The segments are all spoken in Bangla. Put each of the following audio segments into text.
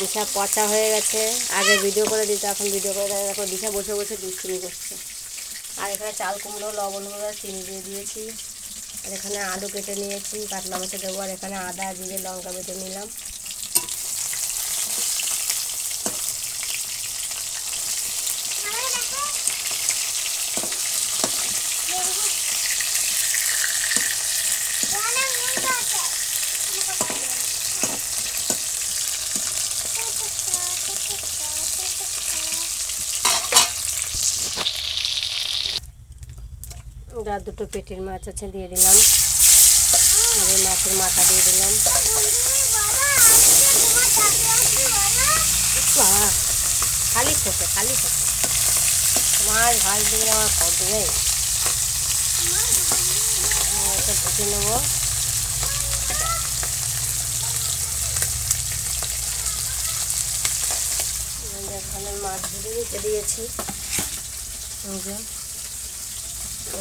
দিশা পচা হয়ে গেছে। আগে ভিডিও করে দিত, এখন ভিডিও করে দেয়। দেখো, দিশা বসে বসে দুষ্টুমি করছে। আর এখানে চাল, কুমড়ো, লবণ আর চিনি দিয়ে দিয়েছি। আর এখানে আলু কেটে নিয়েছি, কাতলা মাছে দেবো। আর এখানে আদা, জিরে, লঙ্কা বেটে নিলাম। আর দুটো পেটির মাছ আছে, দিয়ে দিলাম। আর এই মাছের মাথা দিয়ে দিলাম। খালি ফোটে খালি ফোটে মাছ ভাজ দিয়ে আমার ফটো নেই। এটা ভেজে নেব। মাছ ভেজে দিয়েছি।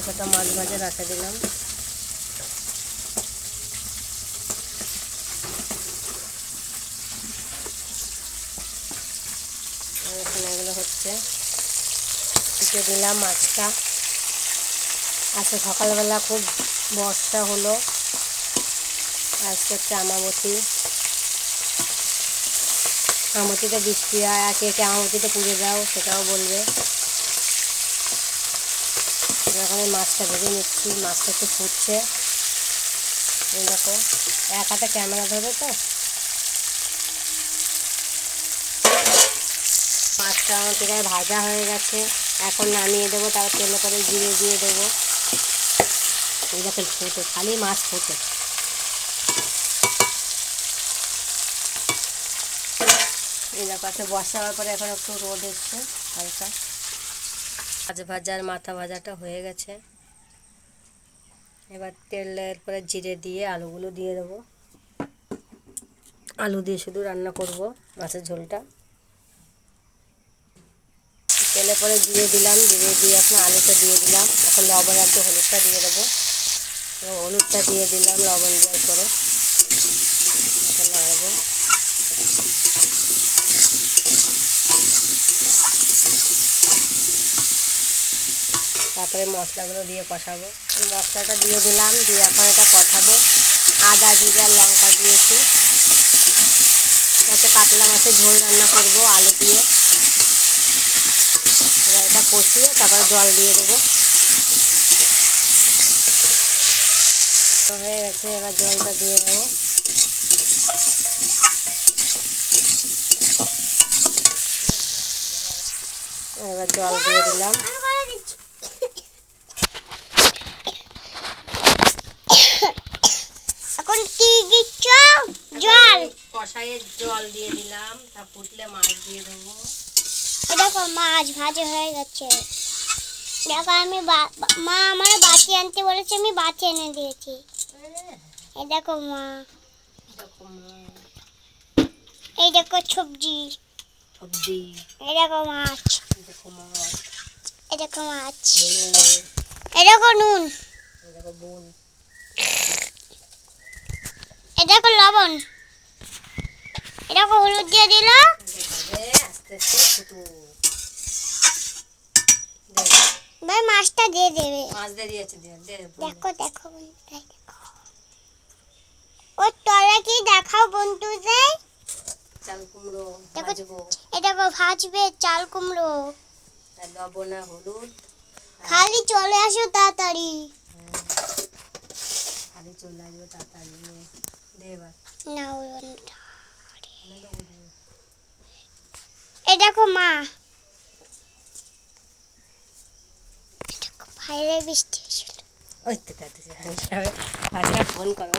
একটা মাছ ভাজা রাখে দিলাম। এগুলো হচ্ছে দিলাম মাছটা। আজকে সকালবেলা খুব বর্ষা হলো। আজকে হচ্ছে আমাবতী আমতিতে বৃষ্টি হয়। আর কে কে আমতিতে পুজো দাও সেটাও বলবে। এখন মাছটা ভেজে নিচ্ছি, মাছটা একটু ফুটছে। দেখো, এক হাতে ক্যামেরা ধরবে তো? মাছটা আমার থেকে ভাজা হয়ে গেছে। এখন নামিয়ে দেবো, তার তেলে করে জিরে দিয়ে দেবো। এই দেখো ফুটে, খালি মাছ ফুটে। এই দেখো, একটা বর্ষা হওয়ার পরে এখন একটু রোদ এসছে, হালকা। মাছ ভাজার মাথা ভাজাটা হয়ে গেছে। এবার তেলের পরে জিরে দিয়ে আলুগুলো দিয়ে দেবো। আলু দিয়ে শুধু রান্না করব মাছের ঝোলটা। তেলে পরে জিরে দিলাম, জিরে দিয়ে এখন আলুটা দিয়ে দিলাম। এখন লবণ একটু হলুদটা দিয়ে দেবো। হলুদটা দিয়ে দিলাম লবণ দেওয়ার পরে এখন নাড়বো তারপরে মশলাগুলো দিয়ে কষাবো। মশলাটা দিয়ে দিলাম, দিয়ে এখন এটা কষাবো। আদা, জিরে, লঙ্কা দিয়েছি। একটা কাতলা মাছের ঝোল রান্না করব আলু দিয়ে। এটা কষিয়ে তারপরে জল দিয়ে দেবো। হয়ে গেছে, এবার জলটা দিয়ে দেবো। এবার জল দিয়ে দিলাম এখন কি দিচ্ছ জল কষাইয়ের জল দিয়ে দিলাম তা ফুটলে মাছ দিয়ে দেবো। দেখো মাছ ভাজা হয়ে গেছে। দেখো আমি মা আমার বাটি আনতে বলেছে আমি বাটি এনে দিয়েছি। এই দেখো মা। এই দেখো সবজি। সবজি। এই দেখো মাছ। এই দেখো মাছ। এই দেখো নুন। এই দেখো লবণ। দেখো হলুদ দিয়ে দিল। ভাই মাছটা দিয়ে দেবে। মাছ দিয়ে দিয়েছে দেখো দেখো দেখো। ওর তলে কি দেখাও বন্ধুদের চাল কুমড়ো। ভাজবো। এই ভাজবে চাল কুমড়ো। লবণ হলুদ। খালি চলে আসো তাড়াতাড়ি। খালি চলে আসবে তাড়াতাড়ি। নিয়ে দে এবার। না এই দেখো মা। বাইরে বৃষ্টি হয়েছিল। ওই তো তাতে আচ্ছা ফোন করো।